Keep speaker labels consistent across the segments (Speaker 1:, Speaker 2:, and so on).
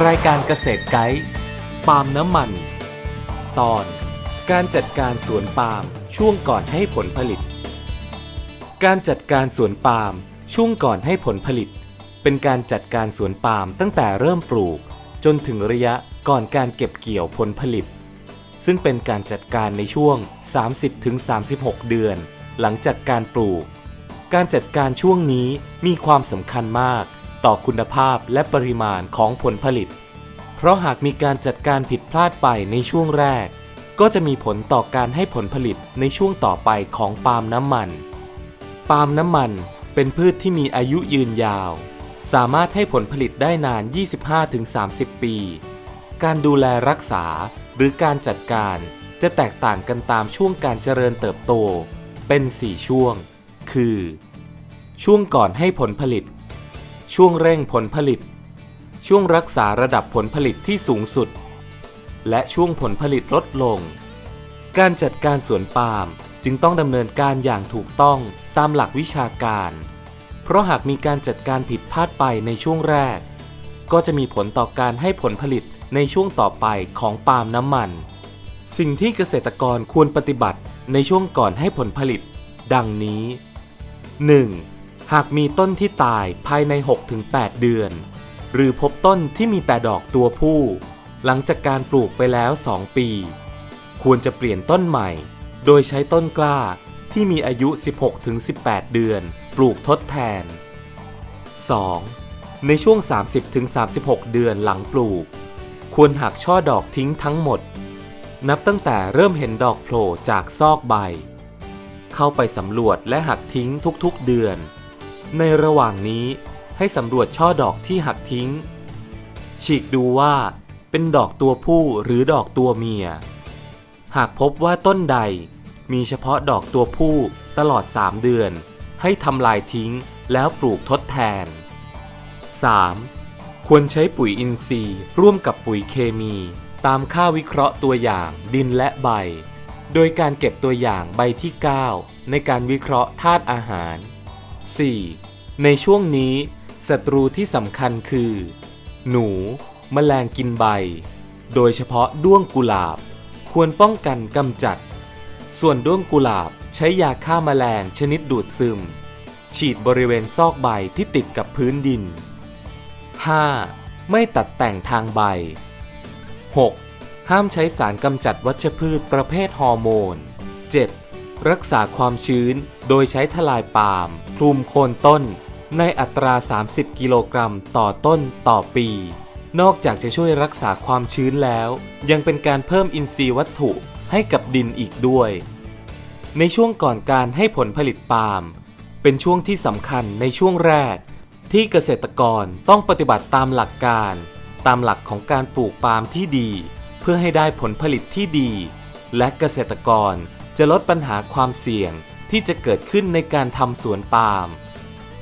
Speaker 1: รายการเกษตรไกด์ปาล์มน้ำมัน ตอน การจัดการสวนปาล์มช่วงก่อนให้ผลผลิต การจัดการสวนปาล์มช่วงก่อนให้ผลผลิต เป็นการจัดการสวนปาล์มตั้งแต่เริ่มปลูก จนถึงระยะก่อนการเก็บเกี่ยวผลผลิต ซึ่งเป็นการจัดการในช่วง 30-36 เดือน หลังจากการปลูก การจัดการช่วงนี้มีความสำคัญมาก ต่อคุณภาพและปริมาณของผลผลิต เพราะหากมีการจัดการผิดพลาดไปในช่วงแรก ก็จะมีผลต่อการให้ผลผลิตในช่วงต่อไปของปาล์มน้ำมัน ปาล์มน้ำมันเป็นพืชที่มีอายุยืนยาว สามารถให้ผลผลิตได้นาน 25-30 ปี การดูแลรักษาหรือการจัดการจะแตกต่างกันตามช่วงการเจริญเติบโต เป็น 4 ช่วง คือ ช่วงก่อนให้ผลผลิต ช่วงเร่งผลผลิต ช่วงรักษาระดับผลผลิตที่สูงสุด และช่วงผลผลิตลดลง การจัดการสวนปาล์มจึงต้องดำเนินการอย่างถูกต้องตามหลักวิชาการ เพราะหากมีการจัดการผิดพลาดไปในช่วงแรก ก็จะมีผลต่อการให้ผลผลิตในช่วงต่อไปของปาล์มน้ำมัน สิ่งที่เกษตรกรควรปฏิบัติในช่วงก่อนให้ผลผลิต ดังนี้ 1. หากมีต้นที่ตายภายใน 6-8 เดือน หรือพบต้นที่มีแต่ดอกตัวผู้ หลังจากการปลูกไปแล้ว 2 ปี ควรจะเปลี่ยนต้นใหม่ โดยใช้ต้นกล้าที่มีอายุ 16-18 เดือน ปลูกทดแทน 2. ในช่วง 30-36 เดือนหลังปลูก ควรหักช่อดอกทิ้งทั้งหมด นับตั้งแต่เริ่มเห็นดอกโผล่จากซอกใบ เข้าไปสำรวจและหักทิ้งทุกๆเดือน ในระหว่างนี้ให้สำรวจช่อดอกที่หักทิ้ง ฉีกดูว่าเป็นดอกตัวผู้หรือดอกตัวเมีย หากพบว่าต้นใดมีเฉพาะดอกตัวผู้ตลอด 3 เดือน ให้ทำลายทิ้งแล้วปลูกทดแทน 3. ควรใช้ปุ๋ยอินทรีย์ร่วมกับปุ๋ยเคมี ตามค่าวิเคราะห์ตัวอย่างดินและใบ โดยการเก็บตัวอย่างใบที่ 9 ในการวิเคราะห์ธาตุอาหาร 4. ในช่วงนี้ศัตรูที่สำคัญคือ หนูแมลงกินใบ โดยเฉพาะด้วงกุหลาบ ควรป้องกันกำจัด ส่วนด้วงกุหลาบใช้ยาฆ่าแมลงชนิดดูดซึม ฉีดบริเวณซอกใบที่ติดกับพื้นดิน 5. ไม่ตัดแต่งทางใบ 6. ห้ามใช้สารกำจัดวัชพืชประเภทฮอร์โมน 7. รักษาความชื้นโดยใช้ทลายปาล์มคลุมโคนต้น ในอัตรา 30 กิโลกรัมต่อต้นต่อปี นอกจากจะช่วยรักษาความชื้นแล้ว ยังเป็นการเพิ่มอินทรีย์วัตถุให้กับดินอีกด้วย ในช่วงก่อนการให้ผลผลิตปาล์มเป็นช่วงที่สำคัญในช่วงแรก ที่เกษตรกรต้องปฏิบัติตามหลักการ ตามหลักของการปลูกปาล์มที่ดี เพื่อให้ได้ผลผลิตที่ดี และเกษตรกร จะลดปัญหาความเสี่ยงที่จะเกิดขึ้นในการทำสวนปาล์ม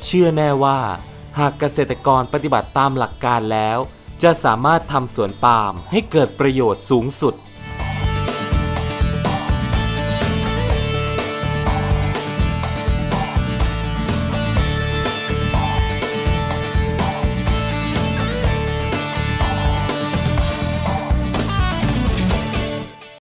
Speaker 1: เชื่อแน่ว่า หากเกษตรกรปฏิบัติตามหลักการแล้ว จะสามารถทำสวนปาล์มให้เกิดประโยชน์สูงสุด